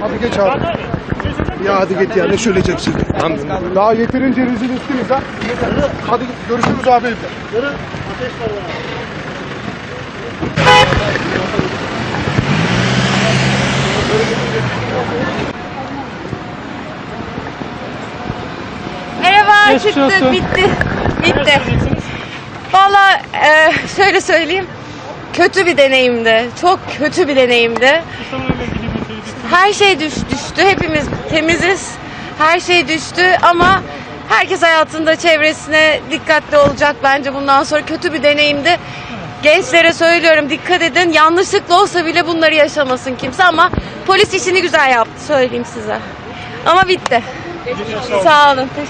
Hadi geç abi. Ya hadi git ya ne söyleyeceksin? Daha yeterince rezil ettiniz ha. Hadi görüşürüz abi. Merhaba Geçmiş çıktık olsun. bitti. Bitti. Valla e, şöyle söyleyeyim. Kötü bir deneyimdi. Çok kötü bir deneyimdi. Her şey düş, düştü. Hepimiz temiziz. Her şey düştü ama herkes hayatında çevresine dikkatli olacak bence bundan sonra. Kötü bir deneyimdi. Gençlere söylüyorum dikkat edin. Yanlışlıkla olsa bile bunları yaşamasın kimse ama polis işini güzel yaptı söyleyeyim size. Ama bitti. Sağ olun.